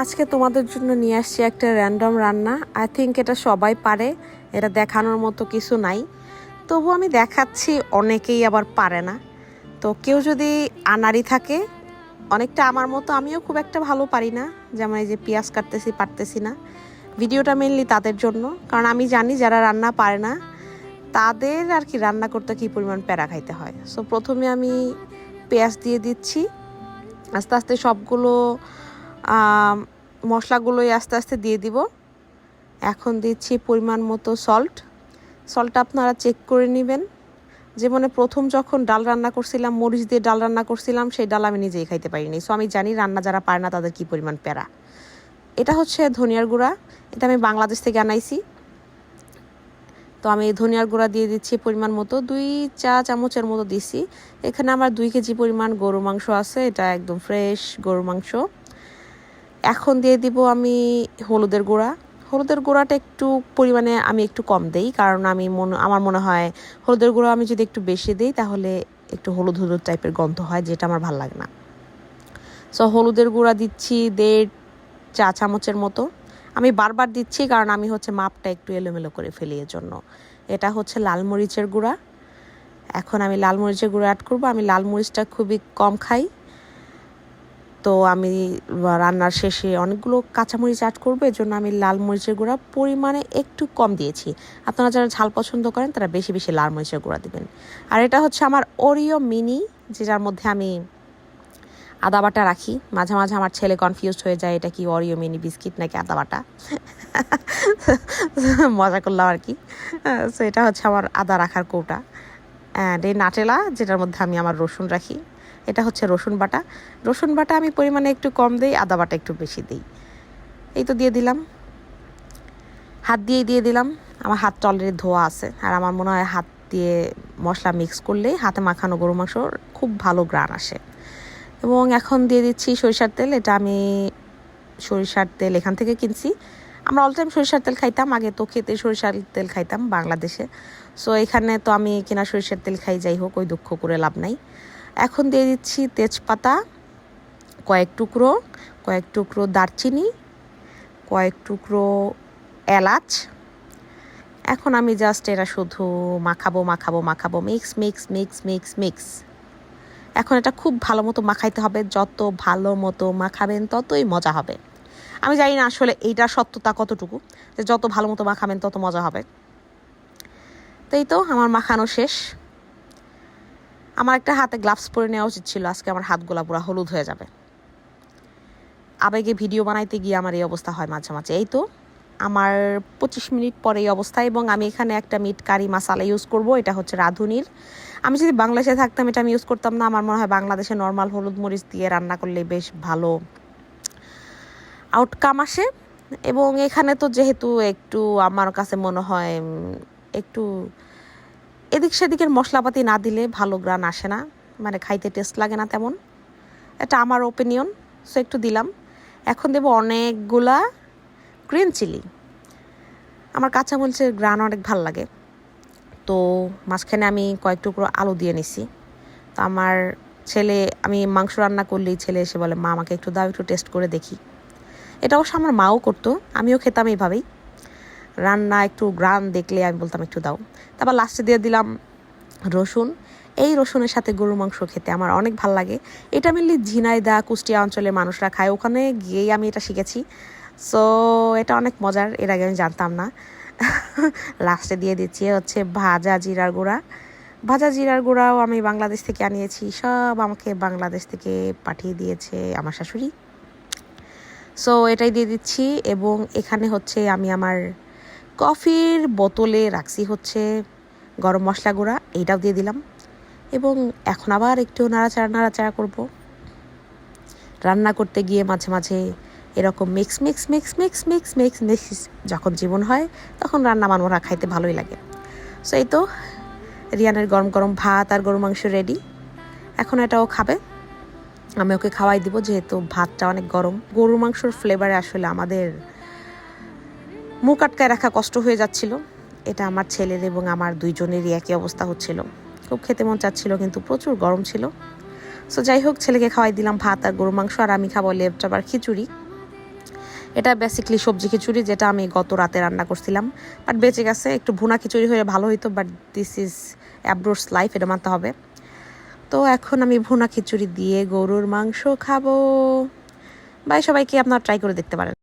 আজকে তোমাদের জন্য নিয়ে আসছি একটা র্যান্ডম রান্না। আই থিঙ্ক এটা সবাই পারে, এটা দেখানোর মতো কিছু নাই। তবু আমি দেখাচ্ছি, অনেকেই আবার পারে না। তো কেউ যদি আনারি থাকে, অনেকটা আমার মতো আমিও খুব একটা ভালো পারি না। যেমন এই যে পেঁয়াজ কাটতেছি, পারতেছি না। ভিডিওটা মেনলি তাদের জন্য। কারণ আমি জানি যারা রান্না পারে না, তাদের আর কি রান্না করতে কী পরিমাণ প্যারা খাইতে হয়। সো প্রথমে আমি পেঁয়াজ দিয়ে দিচ্ছি। আস্তে আস্তে সবগুলো মশলাগুলোই আস্তে আস্তে দিয়ে দিব। এখন দিচ্ছি পরিমাণ মতো সল্ট সল্টটা আপনারা চেক করে নেবেন। যেমন প্রথম যখন ডাল রান্না করছিলাম, মরিচ দিয়ে ডাল রান্না করছিলাম, সেই ডাল আমি নিজেই খাইতে পারিনি। সো আমি জানি রান্না যারা পারে না, তাদের কী পরিমাণ প্যারা। এটা হচ্ছে ধনিয়ার গুঁড়া। এটা আমি বাংলাদেশ থেকে আনাইছি। তো আমি ধনিয়ার গুঁড়া দিয়ে দিচ্ছি পরিমাণ মতো। দুই চা চামচের মতো দিছি। এখানে আমার দুই কেজি পরিমাণ গরু মাংস আছে। এটা একদম ফ্রেশ গরু মাংস। এখন দিয়ে দিব আমি হলুদের গুঁড়া। হলুদের গুঁড়াটা একটু পরিমাণে আমি একটু কম দেই, কারণ আমি মনে, আমার মনে হয় হলুদের গুঁড়া আমি যদি একটু বেশি দিই তাহলে একটু হলুদ হলুদ টাইপের গন্ধ হয়, যেটা আমার ভালো লাগে না। সো হলুদের গুঁড়া দিচ্ছি দেড় চা চামচের মতো। আমি বারবার দিচ্ছি কারণ আমি হচ্ছে মাপটা একটু এলোমেলো করে ফেলি এর জন্য এটা হচ্ছে লাল মরিচের গুঁড়া। এখন আমি লাল মরিচের গুঁড়া অ্যাড করব। আমি লাল মরিচটা খুবই কম খাই। তো আমি রান্নার শেষে অনেকগুলো কাঁচামরিচ অ্যাড করব, এর জন্য আমি লাল মরিচের গুঁড়া পরিমাণে একটু কম দিয়েছি। আপনারা যারা ঝাল পছন্দ করেন, তারা বেশি বেশি লাল মরিচের গুঁড়া দেবেন। আর এটা হচ্ছে আমার ওরিও মিনি যেটার মধ্যে আমি আদা বাটা রাখি। মাঝে মাঝে আমার ছেলে কনফিউজ হয়ে যায়, এটা কি অরিও মিনি বিস্কিট নাকি আদা বাটা? মজা করলাম আর কি। সো এটা হচ্ছে আমার আদা রাখার কৌটা। অ্যান্ড এই নাটেলা, যেটার মধ্যে আমি আমার রসুন রাখি। এটা হচ্ছে রসুন বাটা। রসুন বাটা আমি পরিমাণে একটু কম দিই, আদা বাটা একটু বেশি দিই। এই তো দিয়ে দিলাম। হাত দিয়েই দিয়ে দিলাম। আমার হাতটা অলরেডি ধোয়া আছে। আর আমার মনে হয় হাত দিয়ে মশলা মিক্স করলেই হাতে মাখানো গরু মাংসর খুব ভালো গ্রান আসে। এবং এখন দিয়ে দিচ্ছি সরিষার তেল। এটা আমি সরিষার তেল এখান থেকে কিনছি। আমরা অল টাইম সরিষার তেল খাইতাম। আগে তো খেতে সরিষার তেল খাইতাম বাংলাদেশে। সো এখানে তো আমি কিনা সরিষার তেল খাই, যাই হোক, ওই দুঃখ করে লাভ নাই। এখন দিয়ে দিচ্ছি তেজপাতা, কয়েক টুকরো কয়েক টুকরো দারচিনি, কয়েক টুকরো এলাচ। এখন আমি জাস্ট এরা শুধু মাখাবো মাখাবো মাখাবো mix mix mix mix mix এখন এটা খুব ভালো মতো মাখাইতে হবে, যত ভালো মতো মাখাবেন ততই মজা হবে। আমি জানি না আসলে এইটার সত্যতা কতটুকু, যে যত ভালো মতো মাখাবেন তত মজা হবে। তো এই তো আমার মাখানো শেষ। আমার একটা হাতে গ্লাভস পরে নেওয়া উচিত ছিল। আজকে আমার হাতগুলা পুরো হলুদ হয়ে যাবে। আবেগে ভিডিও বানাইতে গিয়ে আমার এই অবস্থা হয় মাঝে মাঝে। এই তো আমার পঁচিশ মিনিট পরে এই অবস্থা এবং আমি এখানে একটা মিট কারি মশালা ইউজ করব, এটা হচ্ছে রাঁধুনির। আমি যদি বাংলাদেশে থাকতাম এটা আমি ইউজ করতাম না। আমার মনে হয় বাংলাদেশে নর্মাল হলুদ মরিচ দিয়ে রান্না করলে বেশ ভালো আউটকাম আসে। এবং এখানে তো যেহেতু একটু আমার কাছে মনে হয় একটু এদিক সেদিকের মশলাপাতি না দিলে ভালো গ্রান আসে না। মানে খাইতে টেস্ট লাগে না তেমন। এটা আমার ওপিনিয়ন সো একটু দিলাম। এখন দেবো অনেকগুলা গ্রিন চিলি আমার কাঁচামরিচের গ্রান অনেক ভালো লাগে। তো মাঝখানে আমি কয়েক টুকরো আলু দিয়ে নিছি। তো আমার ছেলে, আমি মাংস রান্না করলেই ছেলে এসে বলে, মা, আমাকে একটু দাও, একটু টেস্ট করে দেখি। এটা অবশ্য আমার মাও করতো, আমিও খেতাম এইভাবেই। রান্না একটু গ্রান দেখলে আমি বলতাম একটু দাও। তারপর লাস্টে দিয়ে দিলাম রসুন। এই রসুনের সাথে গরুর মাংস খেতে আমার অনেক ভালো লাগে। এটা মেনলি ঝিনাইদা, কুষ্টিয়া অঞ্চলের মানুষরা খায়। ওখানে গিয়েই আমি এটা শিখেছি। সো এটা অনেক মজার। এর আগে আমি জানতাম না। লাস্টে দিয়ে দিচ্ছি হচ্ছে ভাজা জিরার গুঁড়া। ভাজা জিরার গুঁড়াও আমি বাংলাদেশ থেকে আনিয়েছি। সব আমাকে বাংলাদেশ থেকে পাঠিয়ে দিয়েছে আমার শাশুড়ি। সো এটাই দিয়ে দিচ্ছি এবং এখানে হচ্ছে আমি আমার কফির বোতলে রাখছি হচ্ছে গরম মশলা গুঁড়া, এইটাও দিয়ে দিলাম। এবং এখন আবার একটু নাড়াচাড়া নাড়াচাড়া করব। রান্না করতে গিয়ে মাঝে মাঝে এরকম mix mix mix mix mix mix mix যখন জীবন হয়, তখন রান্না মানুষরা খাইতে ভালোই লাগে। সো এই তো রিয়ানের গরম গরম ভাত আর গরু মাংস রেডি এখন এটাও খাবে। আমি ওকে খাওয়াই দিব, যেহেতু ভাতটা অনেক গরম। গরুর মাংসর ফ্লেভারে আসলে আমাদের মুখ আটকায় রাখা কষ্ট হয়ে যাচ্ছিল। এটা আমার ছেলের এবং আমার দুইজনেরই একই অবস্থা হচ্ছিল। খুব খেতে মন চাচ্ছিল কিন্তু প্রচুর গরম ছিল। সো যাই হোক, ছেলেকে খাওয়াই দিলাম ভাত আর গরু মাংস আর আমি খাব লেপটা আর খিচুড়ি। এটা বেসিকলি সবজি খিচুড়ি যেটা আমি গত রাতে রান্না করছিলাম। বাট বেঁচে গেছে, একটু ভুনা খিচুড়ি হয়ে ভালো হইতো বাট দিস ইজ অ্যাব্রোস লাইফ এটা মানতে হবে। তো এখন আমি ভুনা খিচুড়ি দিয়ে গরুর মাংস খাব। বাই সবাইকে, আপনারা ট্রাই করে দেখতে পারেন।